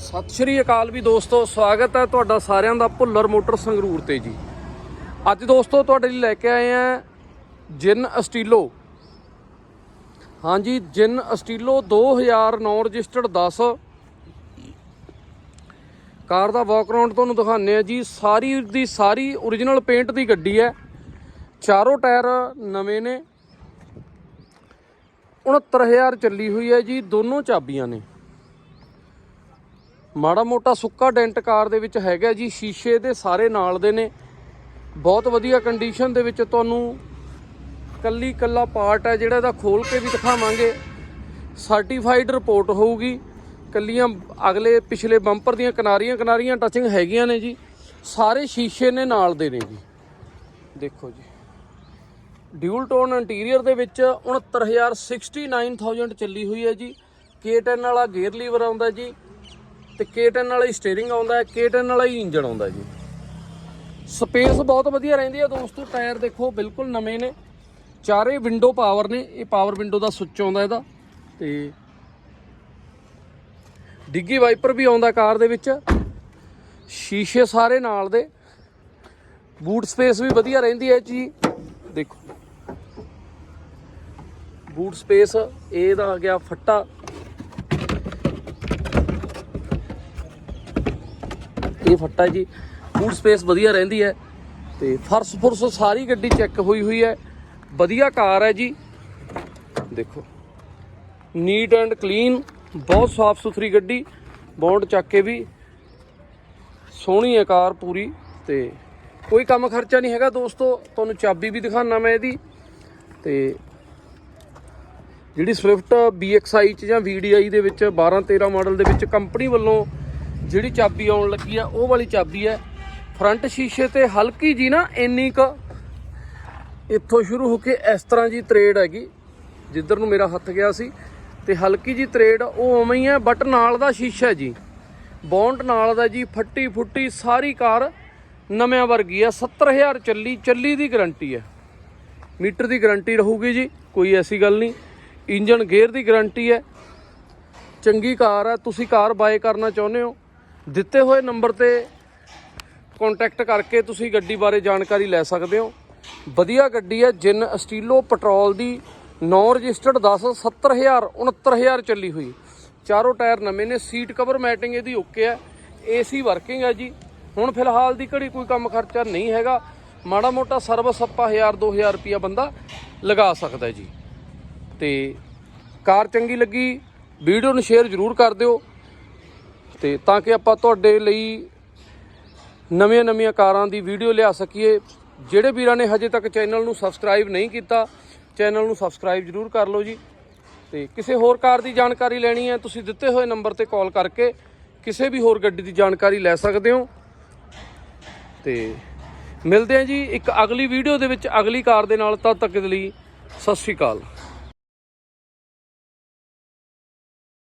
ਸਤਿ ਸ਼੍ਰੀ ਅਕਾਲ ਵੀ ਦੋਸਤੋ, ਸਵਾਗਤ ਹੈ ਤੁਹਾਡਾ ਸਾਰਿਆਂ ਦਾ ਭੁੱਲਰ ਮੋਟਰ ਸੰਗਰੂਰ ਤੇ ਜੀ। ਅੱਜ ਦੋਸਤੋ, ਤੁਹਾਡੇ ਲਈ ਲੈ ਕੇ ਆਏ ਆ ਜਿਨ ਅਸਟੀਲੋ। ਹਾਂਜੀ, ਜਿਨ ਅਸਟੀਲੋ 2009 ਰਜਿਸਟਰਡ 10 ਕਾਰ ਦਾ ਵਾਕਰਾਉਂਡ ਤੁਹਾਨੂੰ ਦਿਖਾਉਂਦੇ ਆ ਜੀ। ਸਾਰੀ ਦੀ ਸਾਰੀ origignal ਪੇਂਟ ਦੀ ਗੱਡੀ ਹੈ। ਚਾਰੋਂ ਟਾਇਰ ਨਵੇਂ ਨੇ। 69000 ਚੱਲੀ ਹੋਈ ਹੈ ਜੀ, ਦੋਨੋਂ ਚਾਬੀਆਂ ਨੇ। ਮਾੜਾ ਮੋਟਾ ਸੁੱਕਾ ਡੈਂਟ ਕਾਰ ਦੇ ਵਿੱਚ ਹੈਗਾ ਜੀ, ਸ਼ੀਸ਼ੇ ਦੇ ਸਾਰੇ ਨਾਲ ਦੇ ਨੇ। ਬਹੁਤ ਵਧੀਆ ਕੰਡੀਸ਼ਨ ਦੇ ਵਿੱਚ ਤੁਹਾਨੂੰ ਕੱਲੀ ਕੱਲਾ ਪਾਰਟ ਹੈ ਜਿਹੜਾ ਇਹਦਾ ਖੋਲ ਕੇ ਵੀ ਦਿਖਾਵਾਂਗੇ। ਸਰਟੀਫਾਈਡ ਰਿਪੋਰਟ ਹੋਊਗੀ। ਕੱਲੀਆਂ ਅਗਲੇ ਪਿਛਲੇ ਬੰਪਰ ਦੀਆਂ ਕਿਨਾਰੀਆਂ ਕਿਨਾਰੀਆਂ ਟੱਚਿੰਗ ਹੈਗੀਆਂ ਨੇ ਜੀ। ਸਾਰੇ ਸ਼ੀਸ਼ੇ ਨੇ, ਨਾਲ ਦੇ ਨੇ ਜੀ। ਦੇਖੋ ਜੀ। ਡਿਊਲ ਟੋਨ ਇੰਟੀਰੀਅਰ ਦੇ ਵਿੱਚ 69000 69000 ਚੱਲੀ ਹੋਈ ਹੈ ਜੀ। K10 ਵਾਲਾ ਗੇਅਰ ਲੀਵਰ ਆਉਂਦਾ ਜੀ। ਤੇ K10 ਵਾਲਾ ਹੀ ਸਟੀਅਰਿੰਗ ਆਉਂਦਾ ਹੈ, K10 ਵਾਲਾ ਹੀ ਇੰਜਨ ਆਉਂਦਾ ਜੀ। ਸਪੇਸ ਬਹੁਤ ਵਧੀਆ ਰਹਿੰਦੀ ਹੈ ਦੋਸਤੋ, ਟਾਇਰ ਦੇਖੋ ਬਿਲਕੁਲ ਨਵੇਂ ਨੇ। ਚਾਰੇ ਵਿੰਡੋ ਪਾਵਰ ਨੇ, ਇਹ ਪਾਵਰ ਵਿੰਡੋ ਦਾ ਸੁੱਚ ਆਉਂਦਾ ਇਹਦਾ। ਤੇ ਡਿੱਗੀ ਵਾਈਪਰ ਵੀ ਆਉਂਦਾ ਕਾਰ ਦੇ ਵਿੱਚ। ਸ਼ੀਸ਼ੇ ਸਾਰੇ ਨਾਲ ਦੇ। ਬੂਟ ਸਪੇਸ ਵੀ ਵਧੀਆ ਰਹਿੰਦੀ ਹੈ ਜੀ। ਦੇਖੋ। ਬੂਟ ਸਪੇਸ ਇਹਦਾ ਆ ਗਿਆ ਫੱਟਾ। ਇਹ ਫੱਟਾ ਜੀ। ਬੂਟ ਸਪੇਸ ਵਧੀਆ ਰਹਿੰਦੀ ਹੈ। ਤੇ ਫਰਸ਼ ਫੁਰਸ਼ ਸਾਰੀ ਗੱਡੀ ਚੈੱਕ ਹੋਈ ਹੋਈ ਹੈ। ਵਧੀਆ ਕਾਰ ਹੈ ਜੀ। ਦੇਖੋ। ਨੀਟ ਐਂਡ ਕਲੀਨ ਬਹੁਤ ਸਾਫ਼ ਸੁਥਰੀ ਗੱਡੀ ਬੌਂਡ ਚੱਕ ਕੇ ਵੀ। ਸੋਹਣੀ ਹੈ ਕਾਰ ਪੂਰੀ ਤੇ ਕੋਈ ਕੰਮ ਖਰਚਾ ਨਹੀਂ ਹੈਗਾ ਦੋਸਤੋ। ਤੁਹਾਨੂੰ ਚਾਬੀ ਵੀ ਦਿਖਾਣਾ ਮੈਂ ਇਹਦੀ। ਤੇ ਜਿਹੜੀ ਸਵਿਫਟ BXI ਚ ਜਾਂ VDI ਦੇ ਵਿੱਚ 12 13 ਮਾਡਲ ਦੇ ਵਿੱਚ ਕੰਪਨੀ ਵੱਲੋਂ ਜਿਹੜੀ ਚਾਬੀ ਆਉਣ ਲੱਗੀ ਆ, ਉਹ ਵਾਲੀ ਚਾਬੀ ਹੈ। ਫਰੰਟ ਸ਼ੀਸ਼ੇ ਤੇ ਹਲਕੀ ਜੀ ਨਾ ਇੰਨੀ ਕ ਇੱਥੋਂ ਸ਼ੁਰੂ ਹੋ ਕੇ ਇਸ ਤਰ੍ਹਾਂ ਜੀ ਤਰੇੜ ਹੈਗੀ, ਜਿੱਧਰ ਨੂੰ ਮੇਰਾ ਹੱਥ ਗਿਆ ਸੀ। ਤੇ ਹਲਕੀ ਜੀ ਤਰੇੜ, ਉਹ ਉਵੇਂ ਹੀ ਹੈ ਬਟ ਨਾਲ ਦਾ ਸ਼ੀਸ਼ਾ ਜੀ। ਬੌਂਡ ਨਾਲ ਦਾ ਜੀ, ਫੱਟੀ ਫੁੱਟੀ ਸਾਰੀ ਕਾਰ ਨਵਿਆਂ ਵਰਗੀ ਹੈ 70000 ਚੱਲੀ ਚੱਲੀ ਦੀ ਗਾਰੰਟੀ ਹੈ। ਮੀਟਰ ਦੀ ਗਾਰੰਟੀ ਰਹੂਗੀ ਜੀ, ਕੋਈ ਐਸੀ ਗੱਲ ਨਹੀਂ। ਇੰਜਨ ਗੇਅਰ ਦੀ ਗਾਰੰਟੀ ਹੈ। ਚੰਗੀ ਕਾਰ ਹੈ, ਤੁਸੀਂ ਕਾਰ ਬਾਏ ਕਰਨਾ ਚਾਹੁੰਦੇ ਹੋ। ਦਿੱਤੇ ਹੋਏ ਨੰਬਰ ਤੇ ਕੰਟੈਕਟ ਕਰਕੇ ਤੁਸੀਂ ਗੱਡੀ ਬਾਰੇ ਜਾਣਕਾਰੀ ਲੈ ਸਕਦੇ ਹੋ। ਵਧੀਆ ਗੱਡੀ ਹੈ, ਜਿੰਨ ਸਟੀਲੋ ਪੈਟਰੋਲ ਦੀ 9 ਰਜਿਸਟਰਡ 10 70000 69000 ਚੱਲੀ ਹੋਈ। ਚਾਰੋਂ ਟਾਇਰ ਨਵੇਂ ਨੇ, ਸੀਟ ਕਵਰ ਮੈਟਿੰਗ ਇਹਦੀ ਓਕੇ ਹੈ, ਏਸੀ ਵਰਕਿੰਗ ਹੈ ਜੀ। ਹੁਣ ਫਿਲਹਾਲ ਦੀ ਘੜੀ ਕੋਈ ਕੰਮ ਖਰਚਾ ਨਹੀਂ ਹੈਗਾ, ਮਾੜਾ ਮੋਟਾ ਸਰਵਿਸ ਆਪਾਂ 1000 2000 ਰੁਪਿਆ ਬੰਦਾ ਲਗਾ ਸਕਦਾ ਜੀ। ਤੇ ਕਾਰ ਚੰਗੀ ਲੱਗੀ, ਵੀਡੀਓ ਨੂੰ ਸ਼ੇਅਰ ਜ਼ਰੂਰ ਕਰ ਦਿਓ। ਤੇ ਤਾਂ ਕਿ ਆਪਾਂ ਤੁਹਾਡੇ ਲਈ ਨਵੀਆਂ ਨਵੀਆਂ ਕਾਰਾਂ ਦੀ ਵੀਡੀਓ ਲਿਆ ਸਕੀਏ। ਜਿਹੜੇ ਵੀਰਾਂ ਨੇ ਹਜੇ ਤੱਕ ਚੈਨਲ ਨੂੰ ਸਬਸਕ੍ਰਾਈਬ ਨਹੀਂ ਕੀਤਾ, ਚੈਨਲ ਨੂੰ ਸਬਸਕ੍ਰਾਈਬ ਜ਼ਰੂਰ ਕਰ ਲਓ ਜੀ। ਤੇ ਕਿਸੇ ਹੋਰ ਕਾਰ ਦੀ ਜਾਣਕਾਰੀ ਲੈਣੀ ਹੈ, ਤੁਸੀਂ ਦਿੱਤੇ ਹੋਏ ਨੰਬਰ ਤੇ ਕਾਲ ਕਰਕੇ ਕਿਸੇ ਵੀ ਹੋਰ ਗੱਡੀ ਦੀ ਜਾਣਕਾਰੀ ਲੈ ਸਕਦੇ ਹੋ। ਤੇ ਮਿਲਦੇ ਹਾਂ ਜੀ ਇੱਕ ਅਗਲੀ ਵੀਡੀਓ ਦੇ ਵਿੱਚ ਅਗਲੀ ਕਾਰ ਦੇ ਨਾਲ, ਤਦ ਤੱਕ ਦੇ ਲਈ ਸਤਿ ਸ਼੍ਰੀ ਅਕਾਲ।